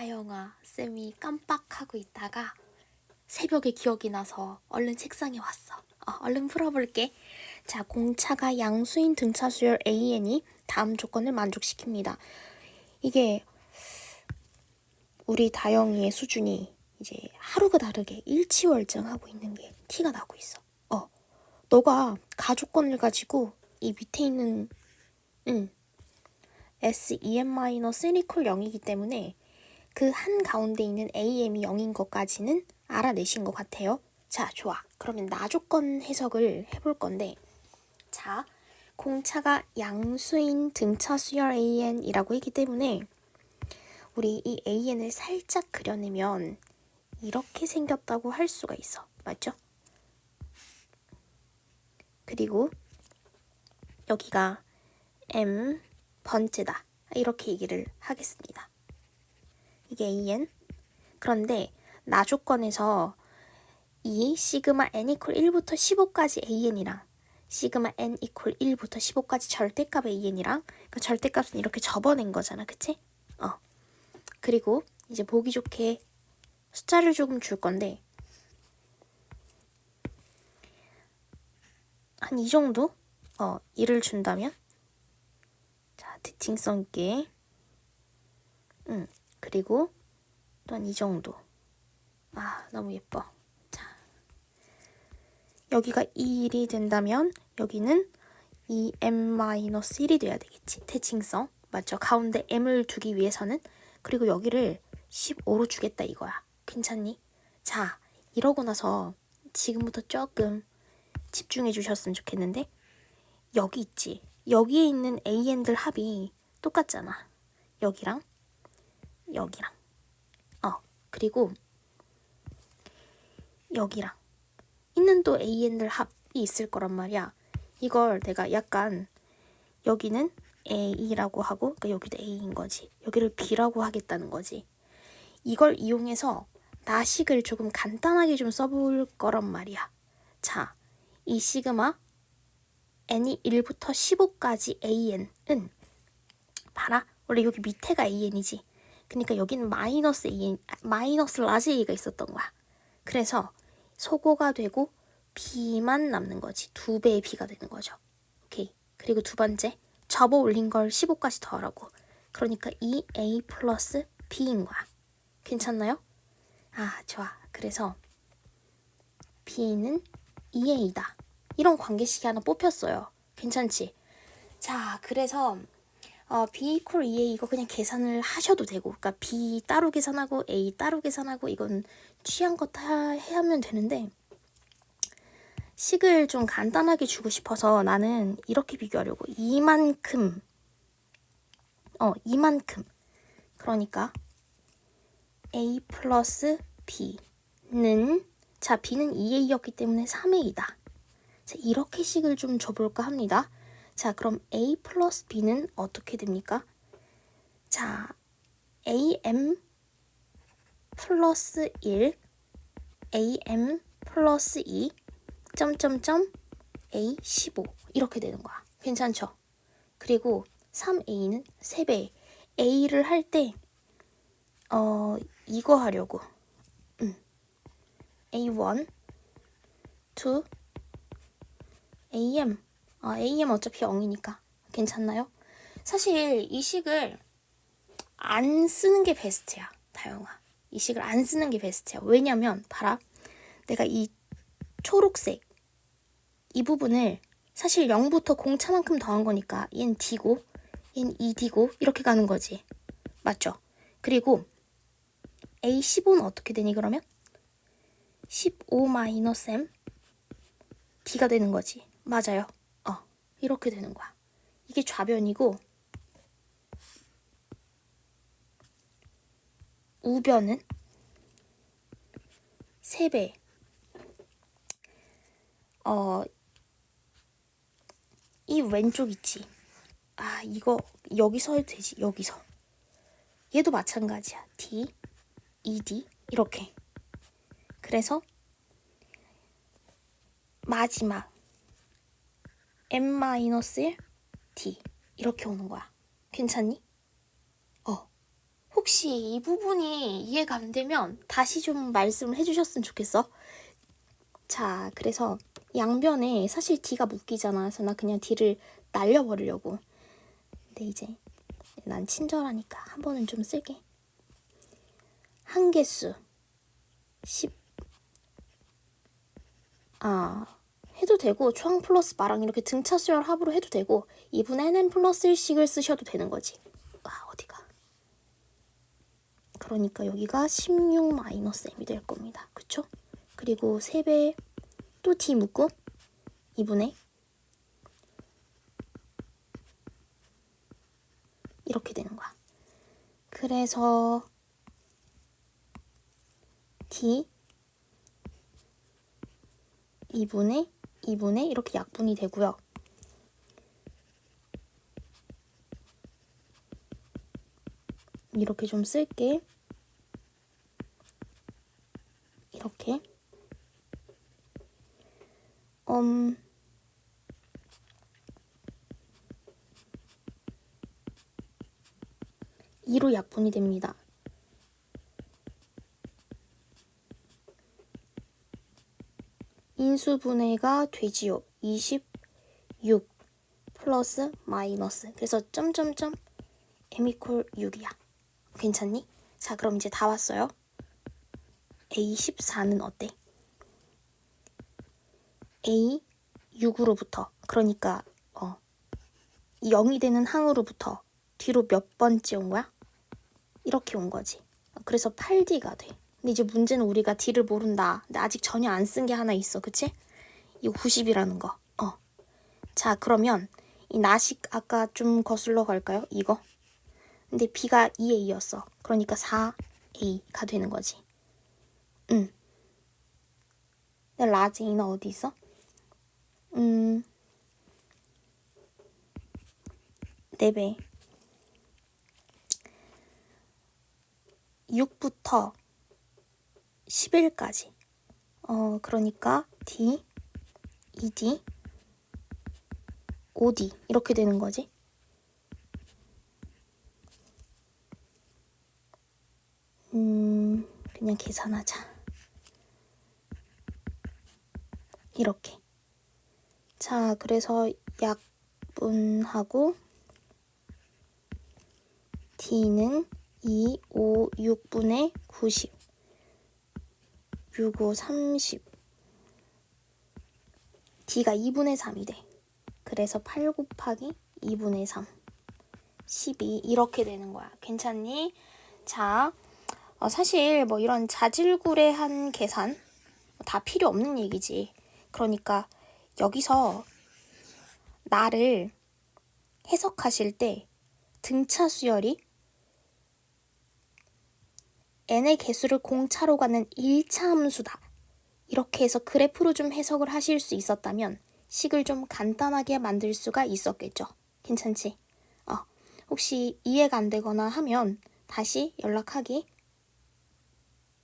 다영아, 쌤이 깜빡하고 있다가 새벽에 기억이 나서 얼른 책상에 왔어. 어, 얼른 풀어볼게. 자, 공차가 양수인 등차 수열 AN이 다음 조건을 만족시킵니다. 이게 우리 다영이의 수준이 이제 하루가 다르게 일치월장하고 있는 게 티가 나고 있어. 어, 너가 가조건을 가지고 이 밑에 있는 음, SEM-1 이퀄 0이기 때문에 그 한 가운데 있는 AM이 0인 것까지는 알아내신 것 같아요. 자, 좋아. 그러면 나조건 해석을 해볼 건데, 자, 공차가 양수인 등차 수열 AN이라고 했기 때문에 우리 이 AN을 살짝 그려내면 이렇게 생겼다고 할 수가 있어. 맞죠? 그리고 여기가 M 번째다. 이렇게 얘기를 하겠습니다. 이게 AN. 그런데 나 조건에서 이 시그마 n 이퀄 1부터 15까지 AN이랑 시그마 n 이퀄 1부터 15까지 절대값 AN이랑 그 절대값은 이렇게 접어낸 거잖아. 그치? 어. 그리고 이제 보기 좋게 숫자를 조금 줄 건데 한 이 정도? 어, 1을 준다면 자, 특징성 있게 음, 그리고 또한 이 정도 아, 너무 예뻐 자, 여기가 1이 된다면 여기는 이 m-1이 돼야 되겠지 대칭성 맞죠? 가운데 m을 두기 위해서는 그리고 여기를 15로 주겠다 이거야 괜찮니? 자, 이러고 나서 지금부터 조금 집중해 주셨으면 좋겠는데 여기 있지. 여기에 있는 AN들 합이 똑같잖아. 여기랑 여기랑 어 그리고 여기랑 있는 또 AN들 합이 있을 거란 말이야. 이걸 내가 약간 여기는 A라고 하고 그러니까 여기도 A인 거지. 여기를 B라고 하겠다는 거지. 이걸 이용해서 나식을 조금 간단하게 좀 써볼 거란 말이야. 자, 이 시그마 n이 1부터 15까지 an은 봐라. 원래 여기 밑에가 an이지. 그러니까 여기는 마이너스 an, 마이너스 라지 a가 있었던 거야. 그래서 소고가 되고 b만 남는 거지. 두 배의 b가 되는 거죠. 오케이. 그리고 두 번째, 접어 올린 걸 15까지 더하라고. 그러니까 2a 플러스 b인 거야. 괜찮나요? 아, 좋아. 그래서 b는 2a다. 이런 관계식이 하나 뽑혔어요. 괜찮지? 자, 그래서 어, b equal 2a 이거 그냥 계산을 하셔도 되고, 그러니까 b 따로 계산하고 a 따로 계산하고 이건 취향껏 하, 하면 되는데 식을 좀 간단하게 주고 싶어서 나는 이렇게 비교하려고 이만큼 어 이만큼 그러니까 a 플러스 b는 자 b는 2a였기 때문에 3a다. 자 이렇게 식을 좀 줘볼까 합니다. 자 그럼 a 플러스 b는 어떻게 됩니까? 자 am 플러스 1 am 플러스 2 점점점 a 15 이렇게 되는 거야. 괜찮죠? 그리고 3a는 3배 a를 할 때 어, 이거 하려고 음. a1 2 am 아, am 어차피 0이니까 괜찮나요? 사실 이 식을 안 쓰는 게 베스트야 다영아 이 식을 안 쓰는 게 베스트야 왜냐면 봐라 내가 이 초록색 이 부분을 사실 0부터 공차만큼 더한 거니까 얘는 D고 얘는 2D고 이렇게 가는 거지. 맞죠? 그리고 A15는 어떻게 되니 그러면? 15-M D가 되는 거지. 맞아요. 어, 이렇게 되는 거야. 이게 좌변이고 우변은 3배 어, 이 왼쪽 있지. 아, 이거 여기서 해도 되지. 여기서. 얘도 마찬가지야. D, ED 이렇게. 그래서 마지막 M-1 D 이렇게 오는 거야. 괜찮니? 어. 혹시 이 부분이 이해가 안 되면 다시 좀 말씀을 해주셨으면 좋겠어. 자, 그래서 양변에 사실 D가 묶이잖아. 그래서 나 그냥 D를 날려버리려고. 근데 이제 난 친절하니까 한 번은 좀 쓸게. 한 개수 10. 아, 되고 초항 플러스 마랑 이렇게 등차 수열 합으로 해도 되고 2분의 nn 플러스 1씩을 쓰셔도 되는 거지. 아, 어디가? 그러니까 여기가 16 마이너스 m이 될 겁니다. 그쵸? 그리고 3배 또 d 묶고 2분의 이렇게 되는 거야. 그래서 d 2분의 2분의 이렇게 약분이 되고요. 이렇게 좀 쓸게. 이렇게. 음, 이로 약분이 됩니다. 인수분해가 되지요. 26 플러스 마이너스. 그래서 점점점 이퀄 6이야. 괜찮니? 자, 그럼 이제 다 왔어요. A14는 어때? A 6으로부터 그러니까 어 0이 되는 항으로부터 뒤로 몇 번째 온 거야? 이렇게 온 거지. 그래서 8D가 돼. 근데 이제 문제는 우리가 D를 모른다. 근데 아직 전혀 안 쓴 게 하나 있어. 그치? 이거 90이라는 거. 어. 자, 그러면 이 나식 아까 좀 거슬러 갈까요? 이거. 근데 B가 2A였어. 그러니까 4A가 되는 거지. 응. 근데 라지 A는 어디 있어? 음. 4배. 6부터 11까지. 어, 그러니까 D, ED, OD 이렇게 되는 거지. 음, 그냥 계산하자. 이렇게. 자, 그래서 약분하고 D는 2, 5, 6분의 90. 6, 5, 30. D가 2분의 3이 돼. 그래서 8 곱하기 2분의 3. 12. 이렇게 되는 거야. 괜찮니? 자, 어, 사실 뭐 이런 자질구레한 계산 다 필요 없는 얘기지. 그러니까 여기서 나를 해석하실 때 등차 수열이 n의 개수를 공차로 가는 1차 함수다. 이렇게 해서 그래프로 좀 해석을 하실 수 있었다면 식을 좀 간단하게 만들 수가 있었겠죠. 괜찮지? 어, 혹시 이해가 안 되거나 하면 다시 연락하기